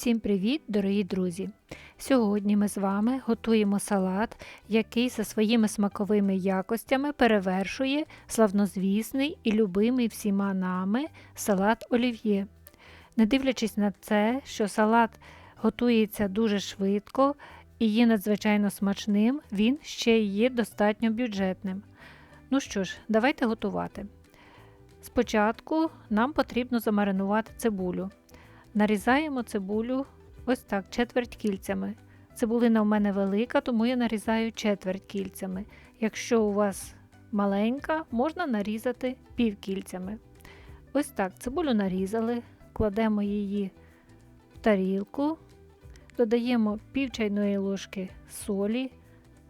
Всім привіт, дорогі друзі! Сьогодні ми з вами готуємо салат, який за своїми смаковими якостями перевершує славнозвісний і любимий всіма нами салат олів'є. Не дивлячись на це, що салат готується дуже швидко і є надзвичайно смачним, він ще є достатньо бюджетним. Ну що ж, давайте готувати. Спочатку нам потрібно замаринувати цибулю. Нарізаємо цибулю ось так, четверть кільцями. Цибулина в мене велика, тому я нарізаю четверть кільцями. Якщо у вас маленька, можна нарізати півкільцями. Ось так, цибулю нарізали, кладемо її в тарілку, додаємо пів чайної ложки солі,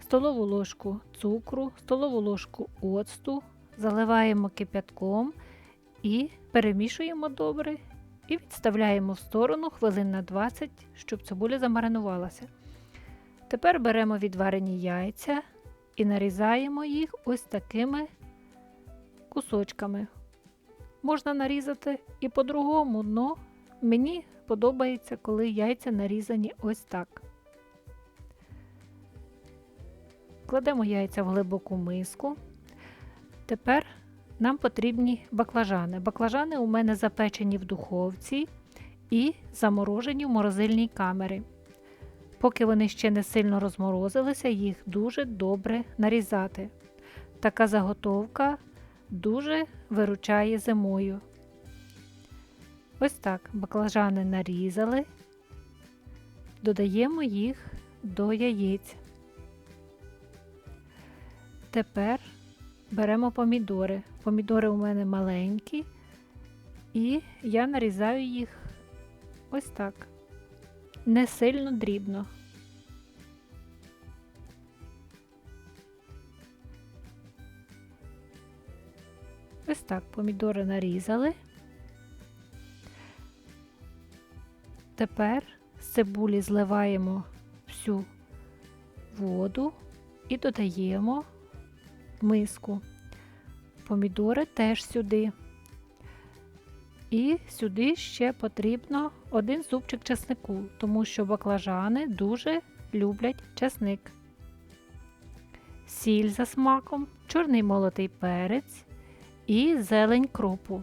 столову ложку цукру, столову ложку оцту, заливаємо кип'ятком і перемішуємо добре і відставляємо в сторону хвилин на 20, щоб цибуля замаринувалася. Тепер беремо відварені яйця і нарізаємо їх ось такими кусочками. Можна нарізати і по-другому, але мені подобається, коли яйця нарізані ось так. Кладемо яйця в глибоку миску. Тепер нам потрібні баклажани. Баклажани у мене запечені в духовці і заморожені в морозильній камері. Поки вони ще не сильно розморозилися, їх дуже добре нарізати. Така заготовка дуже виручає зимою. Ось так баклажани нарізали, додаємо їх до яєць. Тепер беремо помідори. Помідори у мене маленькі, і я нарізаю їх ось так, не сильно дрібно. Ось так помідори нарізали. Тепер з цибулі зливаємо всю воду і додаємо миску. Помідори теж сюди. І сюди ще потрібно один зубчик чеснику, тому що баклажани дуже люблять чесник. Сіль за смаком, чорний молотий перець і зелень кропу.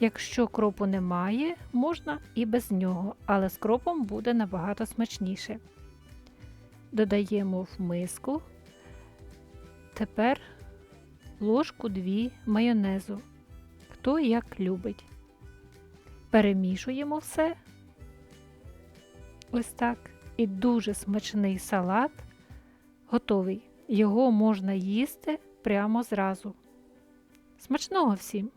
Якщо кропу немає, можна і без нього, але з кропом буде набагато смачніше. Додаємо в миску. Тепер ложку 2 майонезу, хто як любить. Перемішуємо все. Ось так. І дуже смачний салат готовий. Його можна їсти прямо зразу. Смачного всім!